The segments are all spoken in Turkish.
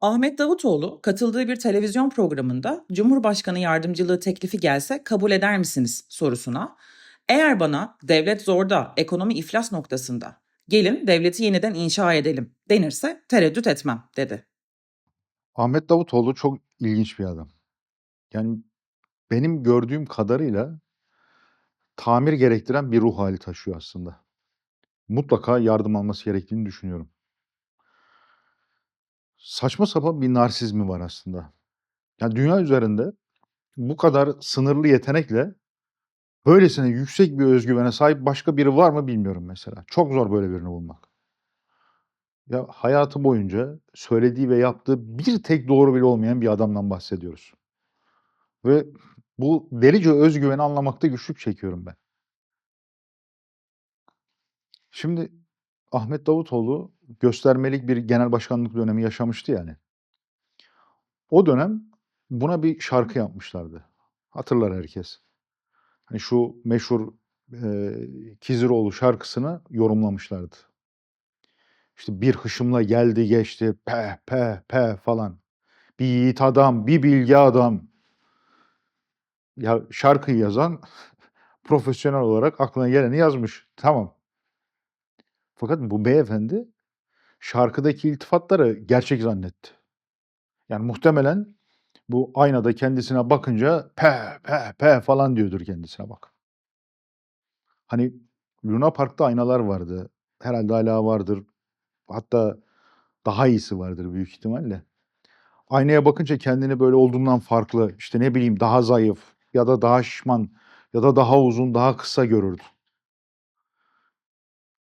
Ahmet Davutoğlu katıldığı bir televizyon programında Cumhurbaşkanı yardımcılığı teklifi gelse kabul eder misiniz sorusuna eğer bana devlet zorda, ekonomi iflas noktasında gelin devleti yeniden inşa edelim denirse tereddüt etmem dedi. Ahmet Davutoğlu çok ilginç bir adam. Yani benim gördüğüm kadarıyla tamir gerektiren bir ruh hali taşıyor aslında. Mutlaka yardım alması gerektiğini düşünüyorum. Saçma sapan bir narsizmi var aslında. Yani dünya üzerinde bu kadar sınırlı yetenekle böylesine yüksek bir özgüvene sahip başka biri var mı bilmiyorum mesela. Çok zor böyle birini bulmak. Ya hayatı boyunca söylediği ve yaptığı bir tek doğru bile olmayan bir adamdan bahsediyoruz. Ve bu delice özgüveni anlamakta güçlük çekiyorum ben. Şimdi Ahmet Davutoğlu göstermelik bir genel başkanlık dönemi yaşamıştı yani. O dönem buna bir şarkı yapmışlardı. Hatırlar herkes. Hani şu meşhur e, Kiziroğlu şarkısını yorumlamışlardı. İşte bir hışımla geldi geçti pe pe pe falan. Bir yiğit adam, bir bilgi adam. Ya şarkıyı yazan profesyonel olarak aklına geleni yazmış. Tamam. Fakat bu beyefendi şarkıdaki iltifatları gerçek zannetti. Yani muhtemelen bu aynada kendisine bakınca pe pe pe falan diyordur kendisine bak. Hani Luna Park'ta aynalar vardı. Herhalde hala vardır. Hatta daha iyisi vardır büyük ihtimalle. Aynaya bakınca kendini böyle olduğundan farklı, işte ne bileyim daha zayıf ya da daha şişman ya da daha uzun, daha kısa görürdü.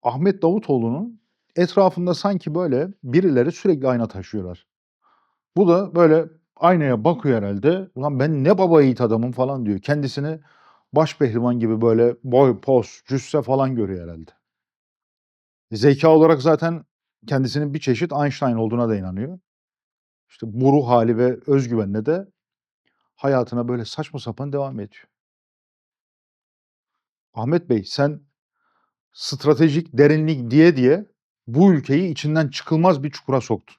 Ahmet Davutoğlu'nun etrafında sanki böyle birileri sürekli ayna taşıyorlar. Bu da böyle aynaya bakıyor herhalde. Ulan ben ne baba yiğit adamım falan diyor. Kendisini baş pehlivan gibi böyle boy, poz, cüsse falan görüyor herhalde. Zeka olarak zaten kendisinin bir çeşit Einstein olduğuna da inanıyor. İşte bu ruh hali ve özgüvenle de hayatına böyle saçma sapan devam ediyor. Ahmet Bey sen stratejik derinlik diye diye bu ülkeyi içinden çıkılmaz bir çukura soktun.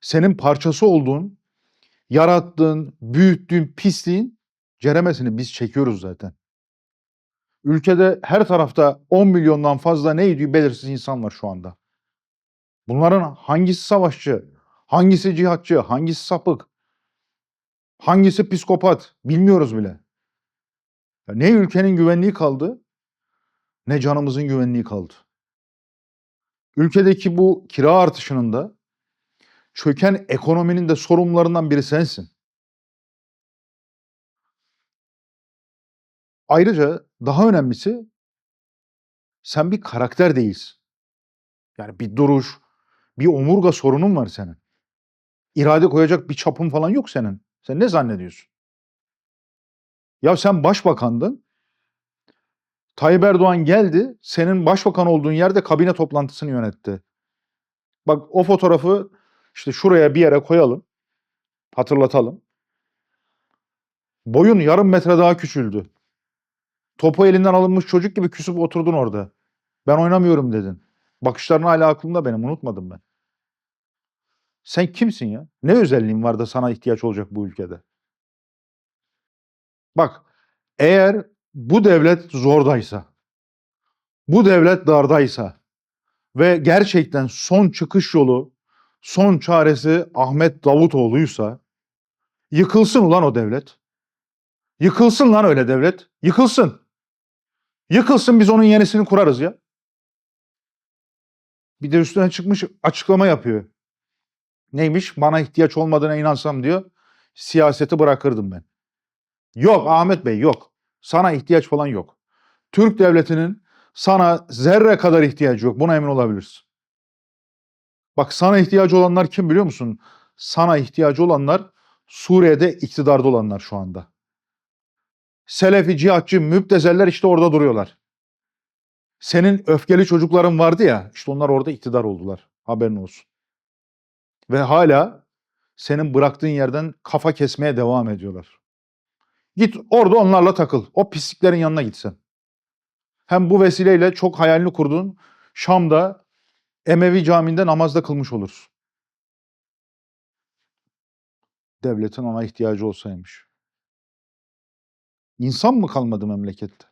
Senin parçası olduğun, yarattığın, büyüttüğün pisliğin ceremesini biz çekiyoruz zaten. Ülkede her tarafta 10 milyondan fazla neydi belirsiz insan var şu anda. Bunların hangisi savaşçı, hangisi cihatçı, hangisi sapık, hangisi psikopat bilmiyoruz bile. Ne ülkenin güvenliği kaldı, ne canımızın güvenliği kaldı. Ülkedeki bu kira artışının da çöken ekonominin de sorumlularından biri sensin. Ayrıca daha önemlisi sen bir karakter değilsin. Yani bir duruş, bir omurga sorunun var senin. İrade koyacak bir çapın falan yok senin. Sen ne zannediyorsun? Ya sen başbakandın. Tayyip Erdoğan geldi. Senin başbakan olduğun yerde kabine toplantısını yönetti. Bak o fotoğrafı işte şuraya bir yere koyalım. Hatırlatalım. Boyun yarım metre daha küçüldü. Topu elinden alınmış çocuk gibi küsüp oturdun orada. Ben oynamıyorum dedin. Bakışların hala aklımda benim unutmadım ben. Sen kimsin ya? Ne özelliğin var da sana ihtiyaç olacak bu ülkede? Bak eğer bu devlet zordaysa, bu devlet dardaysa ve gerçekten son çıkış yolu, son çaresi Ahmet Davutoğlu'ysa yıkılsın ulan o devlet. Yıkılsın lan öyle devlet. Yıkılsın. Yıkılsın biz onun yenisini kurarız ya. Bir de üstüne çıkmış açıklama yapıyor. Neymiş? Bana ihtiyaç olmadığına inansam diyor. Siyaseti bırakırdım ben. Yok Ahmet Bey yok. Sana ihtiyaç falan yok. Türk devletinin sana zerre kadar ihtiyacı yok. Buna emin olabilirsin. Bak sana ihtiyacı olanlar kim biliyor musun? Sana ihtiyacı olanlar Suriye'de iktidarda olanlar şu anda. Selefi, cihatçı, müptezeller işte orada duruyorlar. Senin öfkeli çocukların vardı ya, işte onlar orada iktidar oldular. Haberin olsun. Ve hala senin bıraktığın yerden kafa kesmeye devam ediyorlar. Git orada onlarla takıl. O pisliklerin yanına gitsin. Hem bu vesileyle çok hayalini kurduğun Şam'da Emevi Camii'nde namazda kılmış olursun. Devletin ona ihtiyacı olsaymış. İnsan mı kalmadı memlekette?